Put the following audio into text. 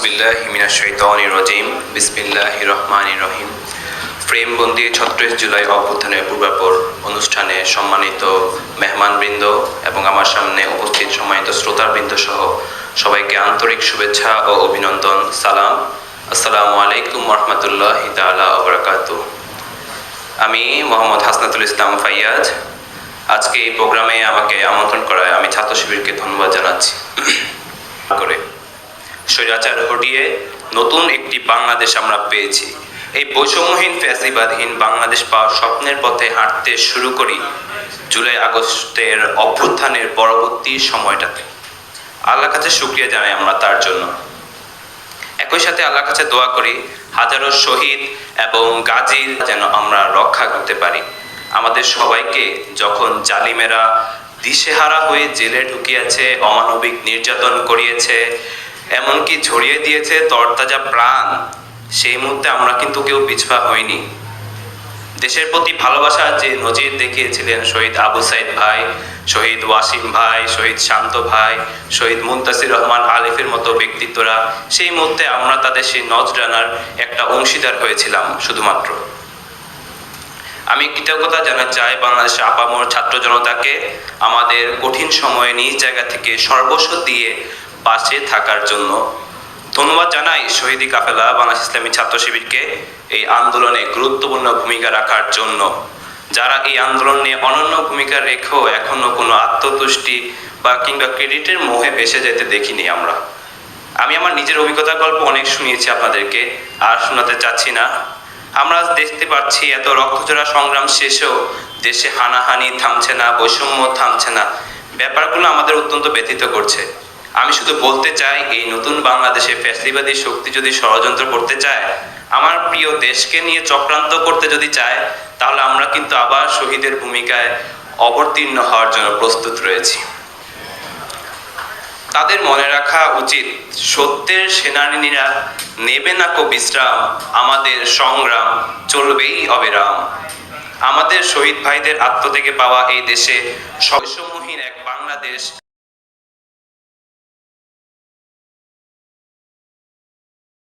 রহিম। জুলাই অভ্যুত্থানের পূর্বাপর অনুষ্ঠানে সম্মানিত মেহমানবৃন্দ এবং আমার সামনে উপস্থিত সম্মানিত শ্রোতাবৃন্দ সহ সবাইকে আন্তরিক শুভেচ্ছা ও অভিনন্দন, সালাম। আসসালামু আলাইকুম রহমতুল্লাহ তালা ওবরাকাতু আমি মোহাম্মদ হাসনাতুল ইসলাম ফাইয়াজ। আজকে এই প্রোগ্রামে আমাকে আমন্ত্রণ করায় আমি ছাত্র শিবিরকে ধন্যবাদ জানাচ্ছি। করে। স্বৈরাচার হটিয়ে নতুন একটি বাংলাদেশ আমরা পেয়েছি। এই বৈষম্যহীন ফ্যাসিবাদহীন বাংলাদেশ পাওয়ার স্বপ্নের পথে হাঁটতে শুরু করি জুলাই আগস্টের অভ্যুত্থানের পরবর্তী সময়টাতে। আল্লাহ কাছে শুক্রিয়া জানাই আমরা তার জন্য। একই সাথে আল্লাহ কাছে দোয়া করি, হাজারো শহীদ এবং গাজীর যেন আমরা রক্ষা করতে পারি। আমাদের সবাইকে যখন জালিমেরা দিশেহারা হয়ে জেলে ঢুকিয়েছে, অমানবিক নির্যাতন করিয়েছে এমনকি ঝরিয়ে দিয়েছে তরতাজা প্রাণ, সেই মুহূর্তে আমরা কিন্তু কেউ পিছপা হইনি। দেশের প্রতি ভালোবাসা যে নজির দেখিয়েছিলেন শহীদ আবু সাইদ ভাই, শহীদ ওয়াসিম ভাই, শহীদ শান্ত ভাই, শহীদ মুন্তাসির রহমান আলিফের মতো ব্যক্তিত্বরা, সেই মুহূর্তে আমরা তাদের সেই নজরানার একটা অংশীদার হয়েছিলাম শুধুমাত্র। আমি কৃতজ্ঞতা জানাতে চাই বাংলাদেশের আপামর ছাত্র জনতাকে আমাদের কঠিন সময়ে নিজ জায়গা থেকে সর্বস্ব দিয়ে পাশে থাকার জন্য। ধন্যবাদ জানাই শহীদি কাফেলা বাংলাদেশ ইসলামী ছাত্র শিবিরকে এই আন্দোলনে গুরুত্বপূর্ণ ভূমিকা রাখার জন্য। যারা এই আন্দোলন নিয়ে অনন্য ভূমিকা রেখেও এখনও কোনো আত্মতুষ্টি বা কিংবা ক্রেডিটের মোহে ভেসে যেতে দেখিনি আমরা। আমি আমার নিজের অভিজ্ঞতা গল্প অনেক শুনিয়েছি আপনাদেরকে, আর শোনাতে চাচ্ছি না। আমরা দেখতে পাচ্ছি এত রক্তজোড়া সংগ্রাম শেষেও দেশে হানাহানি থামছে না, বৈষম্য থামছে না। ব্যাপারগুলো আমাদের অত্যন্ত ব্যথিত করছে। আমি শুধু বলতে চাই, এই নতুন বাংলাদেশে ফ্যাসিবাদী শক্তি যদি ষড়যন্ত্র করতে চায়, আমার প্রিয় দেশকে নিয়ে চক্রান্ত করতে যদি চায়, তাহলে আমরা কিন্তু আবার শহীদের ভূমিকায় অবতীর্ণ হওয়ার জন্য প্রস্তুত রয়েছি। তাদের মনে রাখা উচিত, সত্যের সেনানীরা নেবে না কো বিশ্রাম, আমাদের সংগ্রাম চলবেই অবিরাম। আমাদের শহীদ ভাইদের আত্ম থেকে পাওয়া এই দেশে সবসমহীন এক বাংলাদেশ